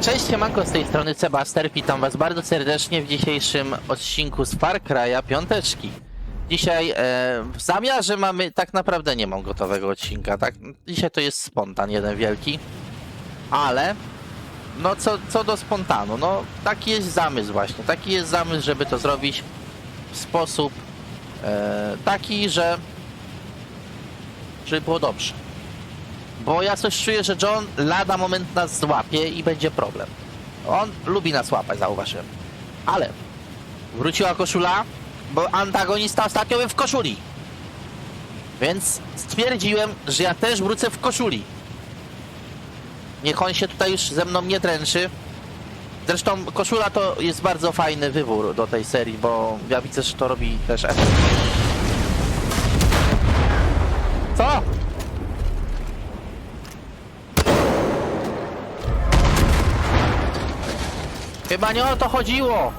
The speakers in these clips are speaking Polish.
Cześć, siemanko, z tej strony Sebaster, witam was bardzo serdecznie w dzisiejszym odcinku z Far Cry'a Piąteczki. Dzisiaj e, w zamiarze mamy, tak naprawdę nie mam gotowego odcinka, tak? Dzisiaj to jest spontan jeden wielki, ale no co, co do spontanu, no taki jest zamysł właśnie, taki jest zamysł, żeby to zrobić w sposób e, taki, że żeby było dobrze. Bo ja coś czuję, że John lada moment nas złapie i będzie problem. On lubi nas łapać, zauważyłem. Ale wróciła koszula, bo antagonista ostatnio był w koszuli. Więc stwierdziłem, że ja też wrócę w koszuli. Niech on się tutaj już ze mną nie dręczy. Zresztą koszula to jest bardzo fajny wybór do tej serii, bo ja widzę, że to robi też efekt. Co? Chyba nie o to chodziło.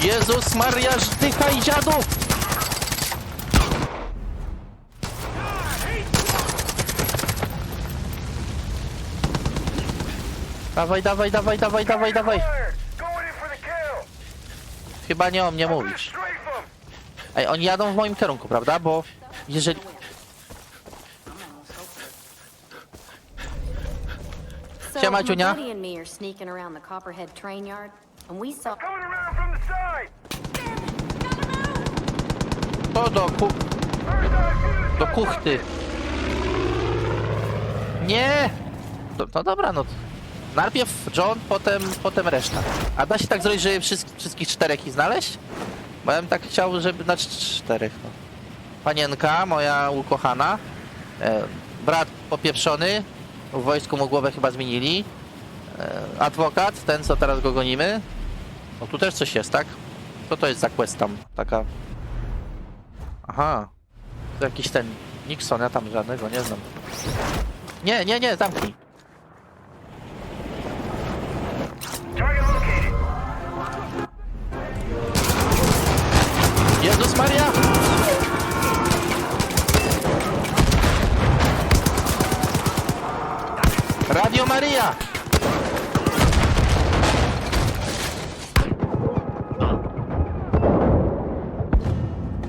Jezus Maria, żdychaj dziadu! Dawaj, dawaj, dawaj, dawaj, dawaj, dawaj. Chyba nie o mnie 'em! Ej, oni jadą w moim kierunku, prawda? Bo jeżeli... So, Siema, my Junia. buddy and me are sneaking around the Copperhead train yard, and we saw. Coming around from the side! To do ku... Do kuchty. Nie! No, no dobra, no. Najpierw John, potem, potem reszta. A da się tak zrobić, żeby wszystkich, wszystkich czterech ich znaleźć? Bo ja bym tak chciał, żeby... Znaczy czterech, no. Panienka, moja ukochana. E, brat popieprzony. W wojsku mu głowę chyba zmienili. E, adwokat, ten co teraz go gonimy. No tu też coś jest, tak? Co to jest za quest tam? Taka... Aha. To jakiś ten Nixon, ja tam żadnego nie znam. Nie, nie, nie, zamknij. Jezus Maria! Radio Maria!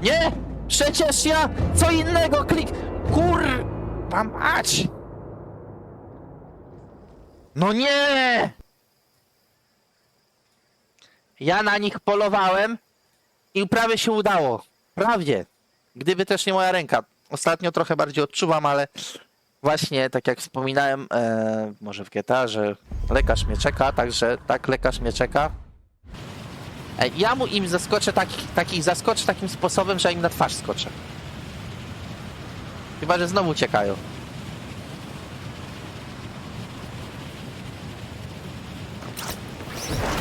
Nie! Przecież ja co innego klik... Kur... Mam mać! No nie! Ja na nich polowałem i prawie się udało. Prawie. Gdyby też nie moja ręka. Ostatnio trochę bardziej odczuwam, ale właśnie tak jak wspominałem, e, może w GTA, że lekarz mnie czeka, także tak, lekarz mnie czeka. E, ja mu im zaskoczę takich zaskoczę takim sposobem, że im na twarz skoczę. Chyba, że znowu uciekają.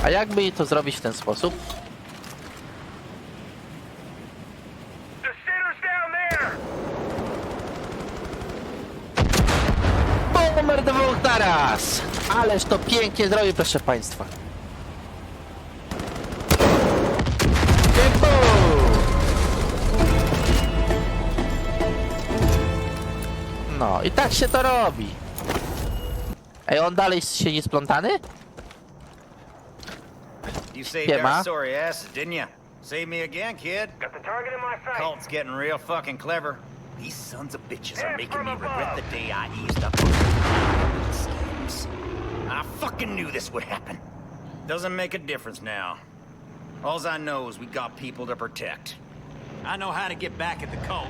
A jakby to zrobić w ten sposób? The sinner's down there! Numer dwóch naraz! Ależ to pięknie zrobił, proszę państwa. No i tak się to robi. Ej, on dalej siedzi splątany? You saved Siema. our sorry asses, didn't you? Save me again, kid. Got the target in my sight! Cult's getting real fucking clever. These sons of bitches are making me regret the day I eased up on their schemes. I fucking knew this would happen. Doesn't make a difference now. Alls I know is we got people to protect. I know how to get back at the cult.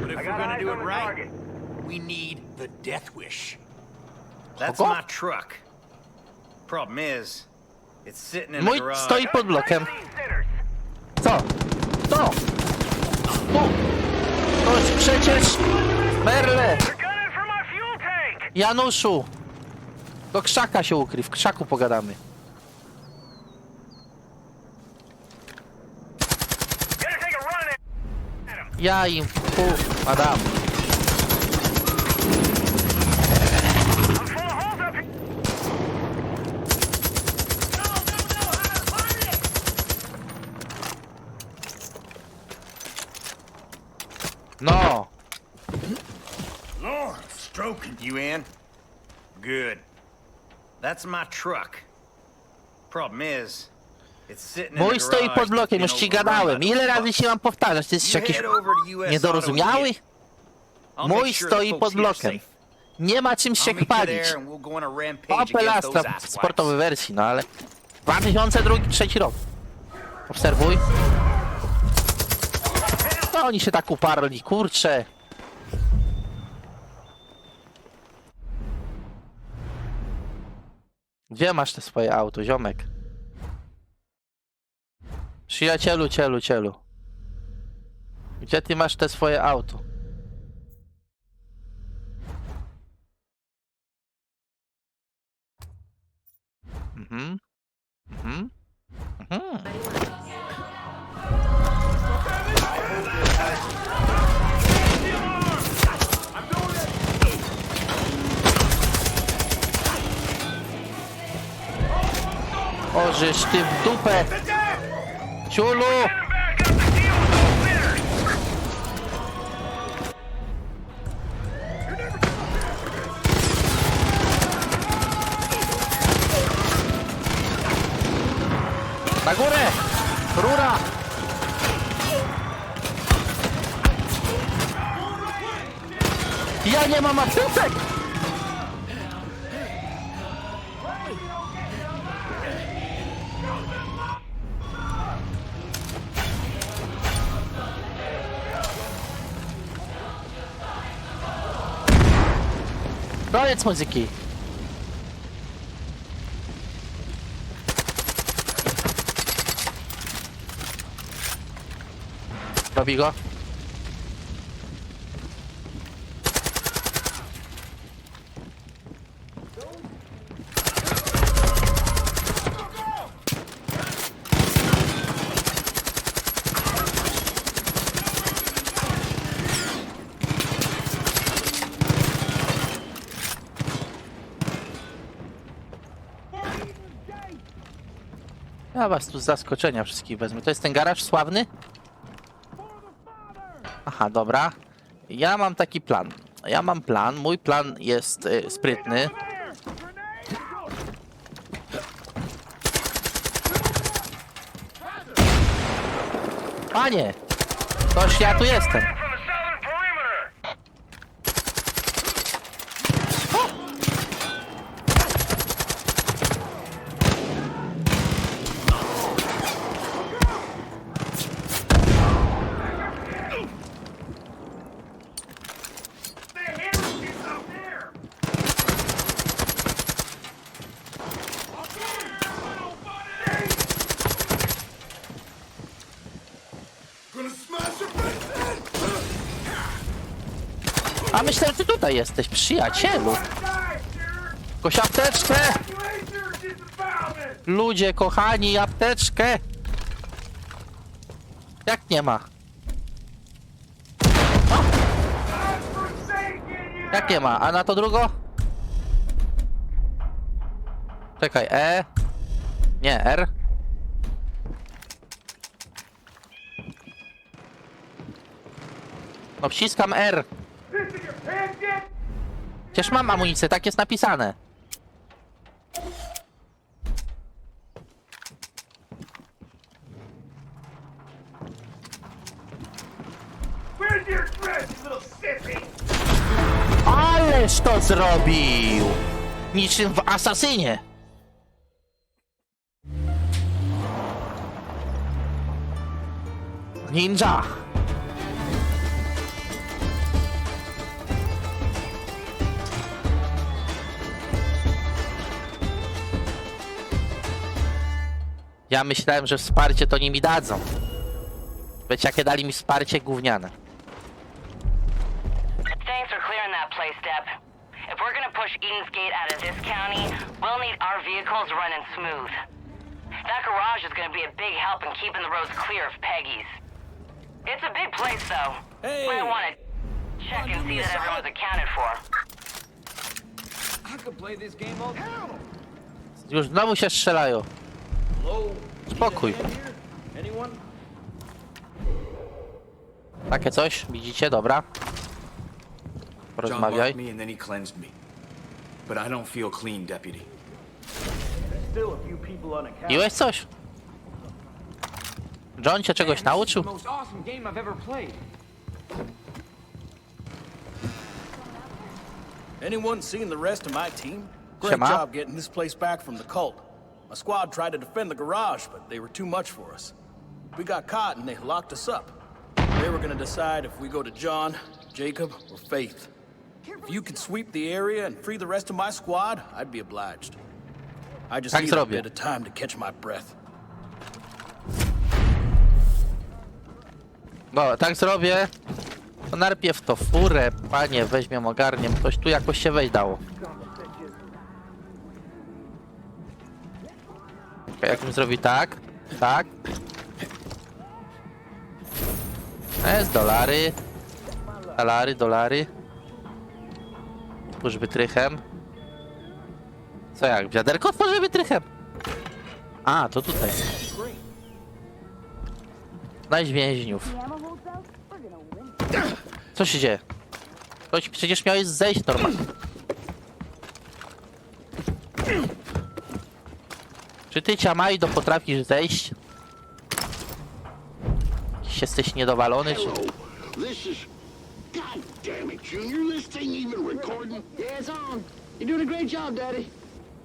But if we're gonna do it right, target. we need the Death Wish. That's Kogo? my truck. Problem is, it's sitting in Mój the garage. stoi pod blokiem. These sinners! Co? Przecież... Merle! Januszu! Do krzaka się ukryw, w krzaku pogadamy. Ja im... Fu, Adam. You in. Good. That's my truck. Problem is, it's sitting in Mój stoi garage pod blokiem, that's już been ci gadałem. Ile razy się mam powtarzać? Ty jesteś You jakiś head over to US Auto niedorozumiały? and get- I'll Mój make sure the stoi folks pod here are blokiem. safe. Nie ma czym się I'll meet you chwalić. there and we'll go on a rampage Opel against Astra w asswipes. sportowej wersji, no ale... 2002-2003 rok. Obserwuj. No oni się tak uparli, kurczę. Gdzie masz te swoje auto, ziomek? Przyjacielu, cielu, cielu. Gdzie ty masz te swoje auto? Mhm. Mhm. Mhm. O, żeż ty w dupę! Ciulu! Na górę! Rura! Ja nie mam apteczek! Koniec muzyki. Robi go. Ja was tu z zaskoczenia wszystkich wezmę. To jest ten garaż sławny? Aha, dobra. Ja mam taki plan. Ja mam plan. Mój plan jest y, sprytny. Panie! Toż ja tu jestem. From the southern perimeter. The hell is up there? A myślę, że ty tutaj jesteś, przyjacielu. Koś apteczkę! Ludzie kochani, apteczkę! Jak nie ma? O! Jak nie ma? A na to drugo? Czekaj, E. Nie, R. No wciskam R. Przecież mam amunicję, tak jest napisane. Ależ to zrobił! Niczym w Asasynie. Ninja. Ja myślałem, że wsparcie to nie mi dadzą. Wiecie, jakie dali mi wsparcie gówniane. Thanks for clearing that place, Step. If we're gonna push Eden's Gate out of this county, we'll need our vehicles running smooth. That garage is gonna be a big help in keeping the roads clear of Peggy's. It's a big place, though. Hey! Might want to check and see that everyone's accounted for. I could play this game all day. Już znowu się strzelają. Spokój. Takie coś, widzicie, dobra. Marked me and then he cleansed me. But I don't feel clean, deputy. Still a few people unaccounted. Piłeś coś? John cię czegoś nauczył? the most awesome game I've ever played. Anyone seen the rest of my team? Great Siema. job getting this place back from the cult. My squad tried to defend the garage, but they were too much for us. We got caught and they locked us up. They were gonna decide if we go to John, Jacob, or Faith. If you could sweep the area and free the rest of my squad, I'd be obliged. I just Tak need a zrobię. bit of time to catch my breath. No, tak zrobię. To najpierw to furę, panie, weźmiem, ogarniem. Ktoś tu jakoś się wejść dało. Okej, jak bym zrobił tak, tak. Jest dolary. Dolary, dolary. Otwórz wytrychem. Co jak, wiaderko otworzy wytrychem? A, to tutaj. Znajdź więźniów. Co się dzieje? Ktoś przecież miałeś zejść normalnie. Czy ty Ciamajdo potrafisz zejść? Jesteś niedowalony, czy... This is. God damn it, Junior. This thing even recording? Yeah, it's on. You're doing a great job, Daddy.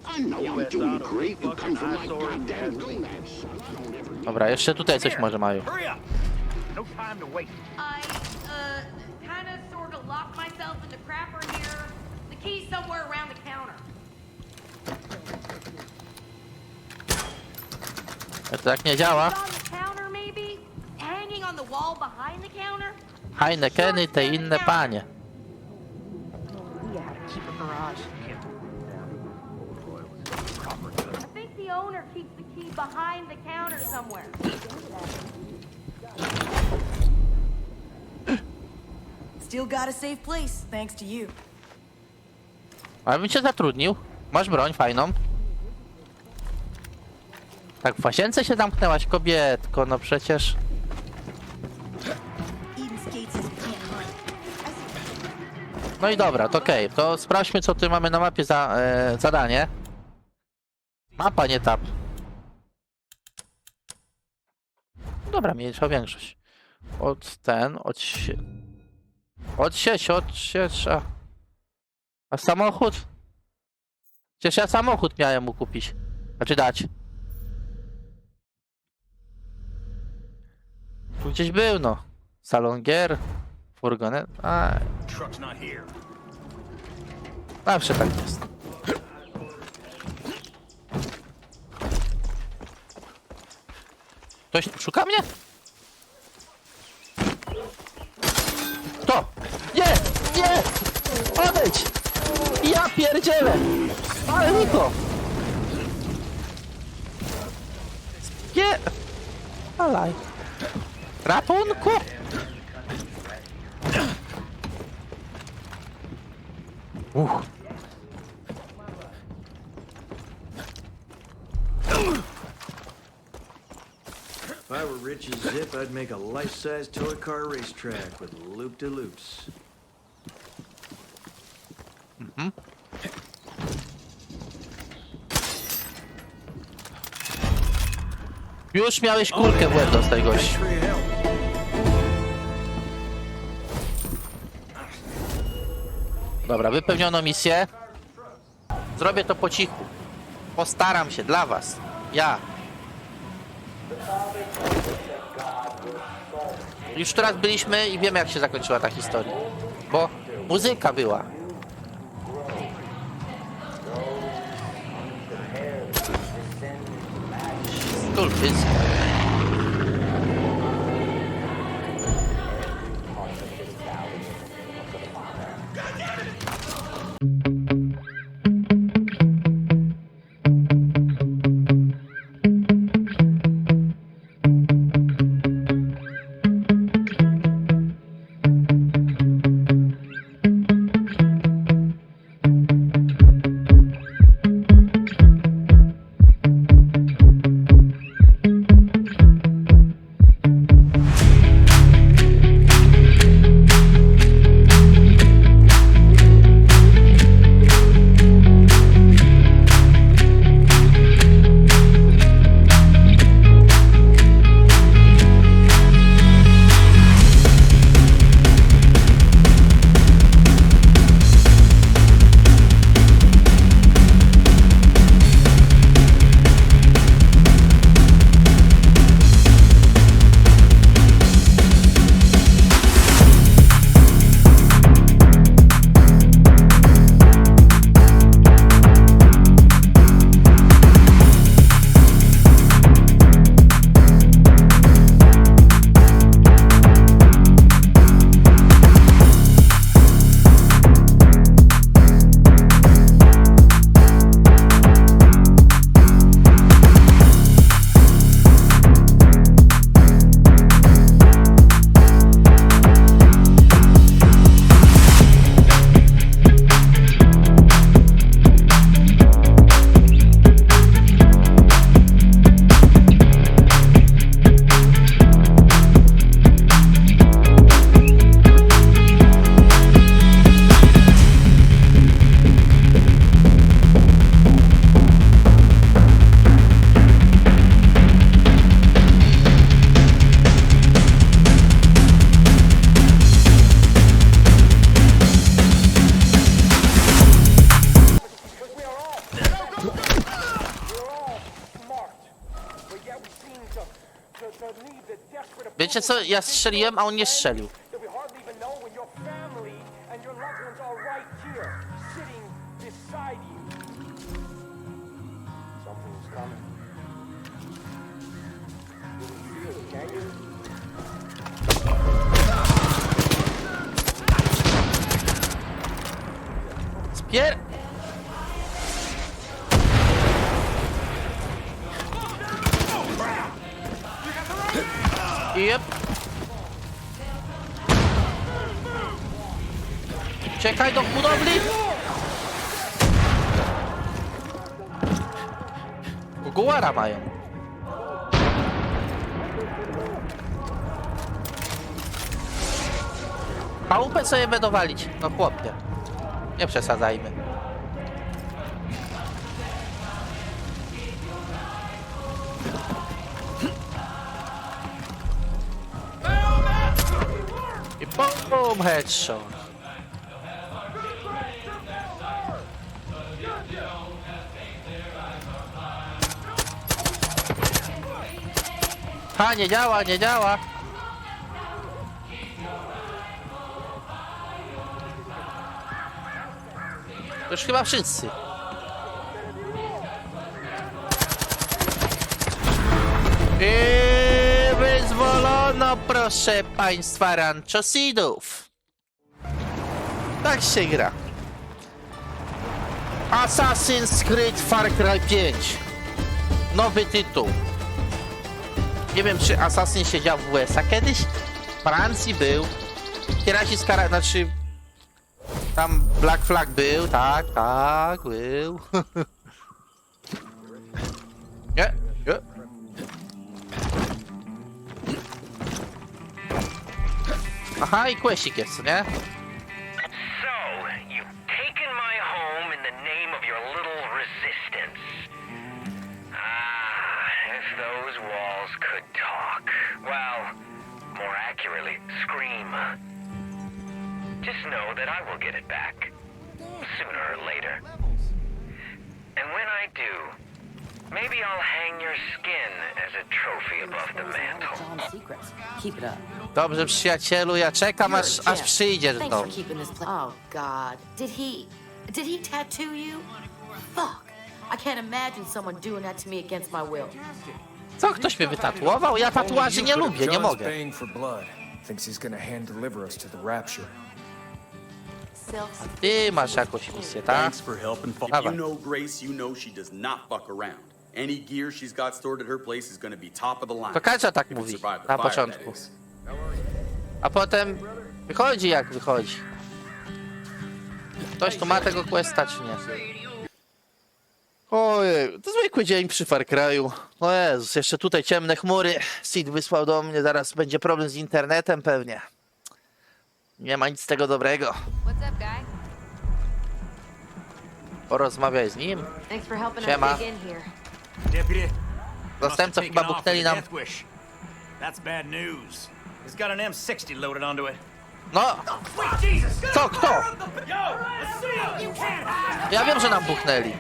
I know I'm doing great. You come from like goddamn gonads, son. I don't ever Dobra, jeszcze tutaj coś może mają. No time to wait. I, uh, kinda sorta locked myself in the crapper here. The key's somewhere around the counter. Jak to tak nie działa? Heinekeny, te inne panie. I somewhere. Still got a safe place, thanks to you. Ale bym cię zatrudnił. Masz broń fajną. Tak w łazience się zamknęłaś, kobietko, no przecież... No i dobra, to okej. To sprawdźmy, co tu mamy na mapie za e, zadanie. Mapa, nie tab. Dobra, mniejsza większość. Od ten, od sie... Od sieć, od sieć, a... A samochód? Przecież ja samochód miałem mu kupić. Znaczy dać. Tu gdzieś był, no. Salon gier, furgonet. A, Truck's not here. Zawsze tak jest. Ktoś tu szuka mnie? Kto? Nie! Nie! Odejdź! Ja pierdzielę! Ale Niko! Nie! Alaj. Ratunku! Uch. If I were rich as Zip, I'd make a life-size toy car racetrack with loop-de-loops. Hmm? Już miałeś kulkę w łeb do tej Dobra, wypełniono misję. Zrobię to po cichu. Postaram się dla was. Ja. Już tu raz byliśmy i wiemy jak się zakończyła ta historia. Bo muzyka była. Stulpysk. Wiecie co, ja strzeliłem, a on nie strzelił. that we hardly even know when your family and your loved ones are right here, sitting beside you. Something's coming. You can feel it, can't you? Spier... Jep. Czekaj do budowli! Guara mają. Chałupę sobie będą walić. No chłopie. Nie przesadzajmy. Boom, headshot. Ha, nie działa, nie działa. To już chyba wszyscy. I wyzwolono, proszę państwa, Rancho Seedów. Tak się gra. Assassin's Creed Far Cry 5. Nowy tytuł. Nie wiem, czy Assassin siedział w USA kiedyś. W Francji był. Kierasi z kara... Znaczy... Tam Black Flag był, tak, tak, był. nie, nie. Aha, i questik jest, nie? Resistance. Ah, if those walls could talk. Well, more accurately, scream. Just know that I will get it back. Sooner or later. And when I do, maybe I'll hang your skin as a trophy above the mantle. Keep it up. Dobrze, przyjacielu, ja czekam, aż, aż przyjdziesz Thanks do for keeping this place. Oh God, did he? Did he tattoo you? Fuck! I can't imagine someone doing that to me against my will. Co, ktoś mnie wytatuował? Ja tatuaży nie lubię, nie mogę. paying for blood. Thinks he's gonna hand deliver us to the rapture. Ty masz jakąś misję, tak? Thanks for helping. If Dawaj. you know Grace, you know she does not fuck around. Any gear she's got stored at her place is going to be top of the line. To Kasia tak If mówi the na fire, początku. that is. A potem wychodzi jak wychodzi. Ktoś tu ma tego questa, czy nie? Ojej, to zwykły dzień przy Far Cry'u. O Jezus, jeszcze tutaj ciemne chmury. Sid wysłał do mnie, zaraz będzie problem z internetem pewnie. Nie ma nic z tego dobrego. What's up, guy? Porozmawiaj z nim. Thanks for helping Siema. us dig in here. Deputy, Zastępca chyba buchnęli nam... That's bad news. He's got an M60 loaded onto it. No, Jesus! co, kto? Yo, let's see him! You can't! Ja wiem, że nam buchnęli.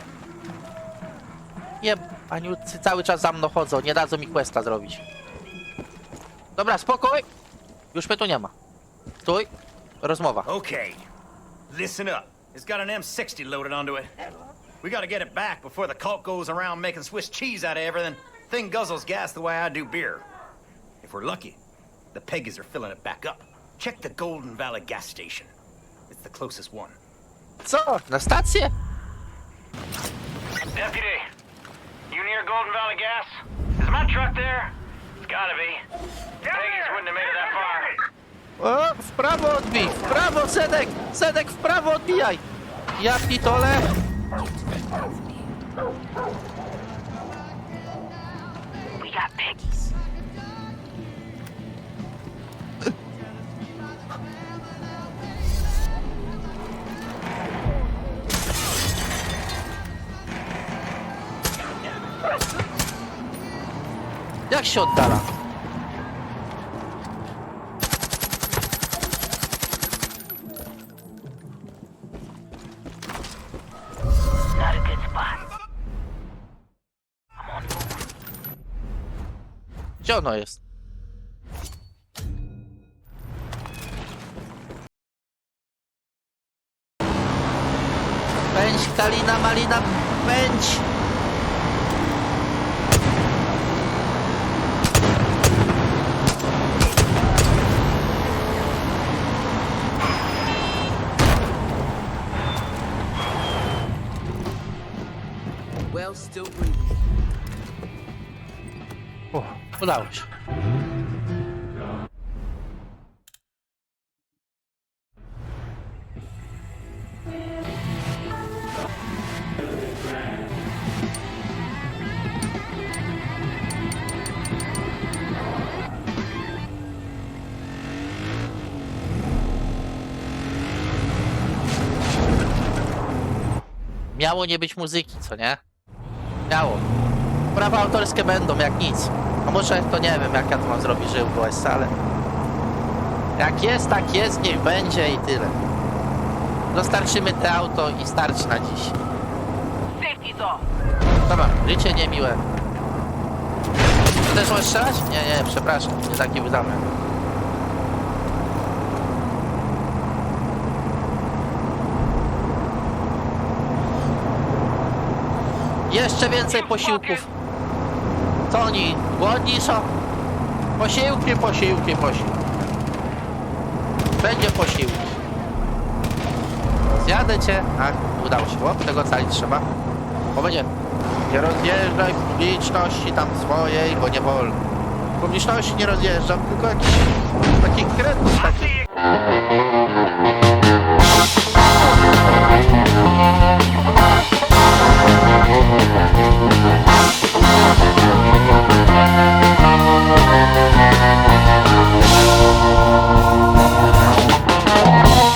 Nie, paniucy cały czas za mną chodzą, nie dadzą mi questa zrobić. Dobra, spokój. Już mnie tu nie ma. Stój. Rozmowa. Okay, listen up. It's got an M60 loaded onto it. We gotta get it back before the cult goes around making Swiss cheese out of everything. Thing guzzles gas the way I do beer. If we're lucky, the Peggies are filling it back up. Check the Golden Valley gas station. It's the closest one. Co? Na stację? Deputy, you near Golden Valley Gas? Is my truck there? It's gotta be. Peggy's wouldn't have made it that far. O, w prawo odbij! W prawo, Sedek! Sedek, w prawo odbijaj! Ja pitole! We got piggies. Jak się oddala? Gdzie ono jest? Pędź, Kalina, Malina, pędź! Udało się. Miało nie być muzyki, co nie? Miało. Prawa autorskie będą, jak nic. A może to nie wiem, jak ja to mam zrobić, żeby było jest, ale... Jak jest, tak jest, niech będzie i tyle. Dostarczymy te auto i starczy na dziś. Dobra, życie niemiłe. Ty też możesz strzelać? Nie, nie, przepraszam, nie taki wydamy. Jeszcze więcej posiłków. Co oni, głodni są? Posiłki, posiłki, posiłki. Będzie posiłki. Zjadę cię. Ach, udało się. O, tego calić trzeba. Bo będzie. Nie rozjeżdżaj publiczności tam swojej, bo nie wolno. Publiczności nie rozjeżdżam, tylko jakiś taki kretów taki.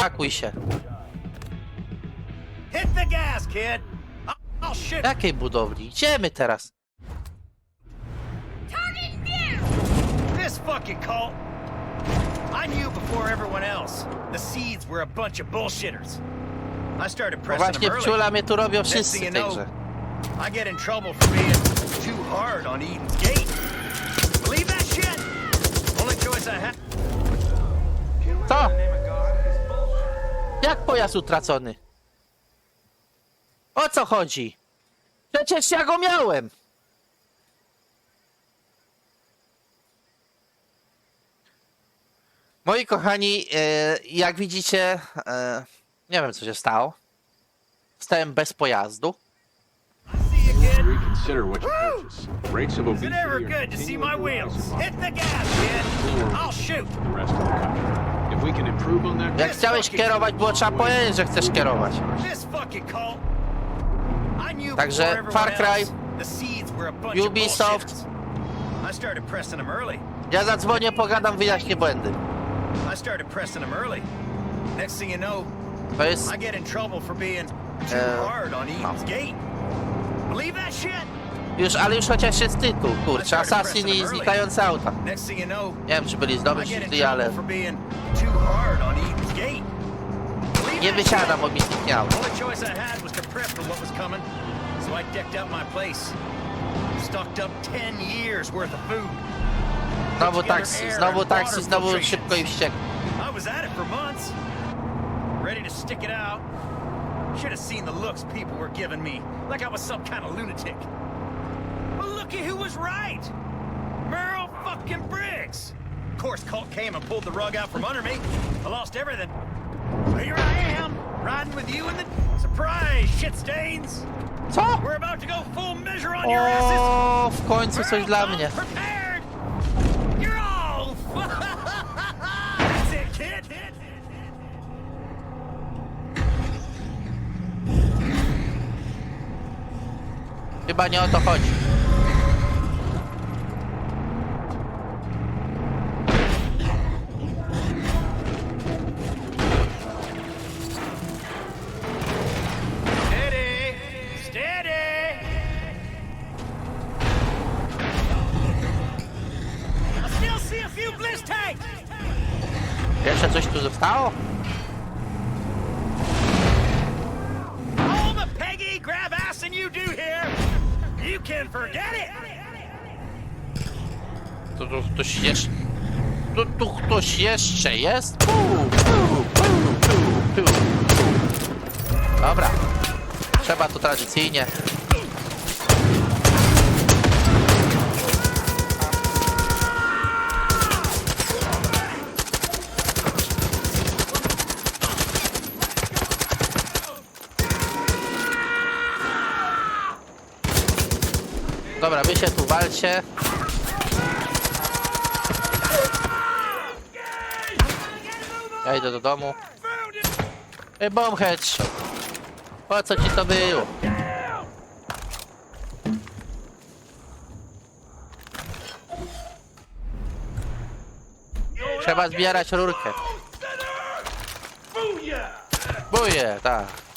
Pakuj się. Hit the gas, kid. I'll, I'll shit. Jakiej budowli? Idziemy teraz. This fucking cult. I knew before everyone else. The seeds were a bunch of bullshitters. I started No pressing właśnie them early. pciula mnie tu robią wszyscy thing I get in trouble for being too hard on Eden's Gate. Believe that shit? Only choice I had. Co? Jak pojazd utracony? O co chodzi? Przecież ja go miałem! Moi kochani, e, jak widzicie, e, nie wiem co się stało. Stałem bez pojazdu. Reconsider what you purchase. Rates of Is obesity it ever good to see my wheels? Hit the gas, kid. I'll shoot. the rest of the country. If we can improve on that, Jak chciałeś kierować, było trzeba powiedzieć, że chcesz kierować. This fucking cult. I knew Także Far Cry, Ubisoft. of bullshitters. I started pressing them early. Ja zadzwonię, pogadam, wyjaśnię błędy. I started pressing them early. Next thing you know, To jest... I get in trouble for being too hard on Eden's Gate. Believe that shit? Już, ale już chociaż jest tytuł, kurczę, Assassin i znikające auta. Nie wiem, czy byli zdobyć, I get in czy ale nie wysiadam, was coming, so I decked out my place. Stocked up 10 years worth of food. Znowu taksi, znowu taksi, znowu szybko i wściekł. I was at it for months. Ready to stick it out. Should have seen the looks people were giving me, like I was some kind of lunatic. But looky who was right! Merle fucking Briggs! Of course, Colt came and pulled the rug out from under me. I lost everything. So here I am, riding with you in the surprise shit stains. Co? We're about to go full measure on your asses. O, w końcu coś dla mnie. Prepared! You're all That's it, kid. Chyba nie o to chodzi. Can forget it! Ktoś jeszcze... Tu, tu ktoś jeszcze jest? Dobra. Trzeba to tradycyjnie. Walcie. Ja idę do domu. Ej, bomb. Po co ci to było? Trzeba zbierać rurkę. Buje, tak.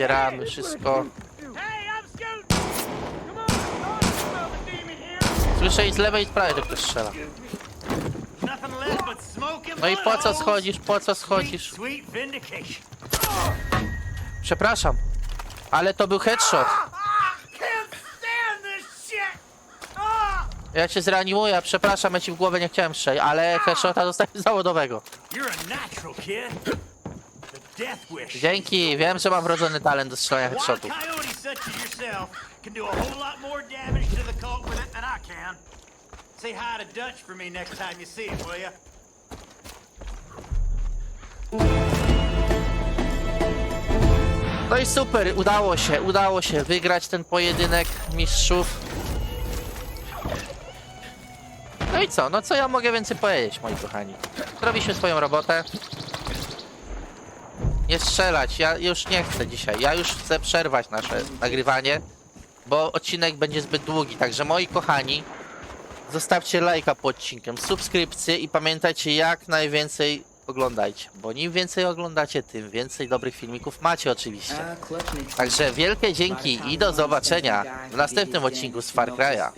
Zbieramy wszystko. Słyszę i z lewej i z prawej, ktoś strzela. No i po co schodzisz, po co schodzisz? Przepraszam, ale to był headshot. This shit! Ah! Ja cię zreanimuję, przepraszam, ja ci w głowę nie chciałem strzelić, ale headshota dostałem zawodowego. You're a natural, kid. Dzięki, wiem, że mam wrodzony talent do strzelania headshotów. No i super, udało się, udało się wygrać ten pojedynek mistrzów. No i co, no co ja mogę więcej powiedzieć, moi kochani. Zrobiliśmy swoją robotę. Nie strzelać, ja już nie chcę dzisiaj, ja już chcę przerwać nasze nagrywanie, bo odcinek będzie zbyt długi, także moi kochani, zostawcie lajka pod odcinkiem, subskrypcję i pamiętajcie jak najwięcej oglądajcie, bo im więcej oglądacie, tym więcej dobrych filmików macie oczywiście. Także wielkie dzięki i do zobaczenia w następnym odcinku z Far Cry'a.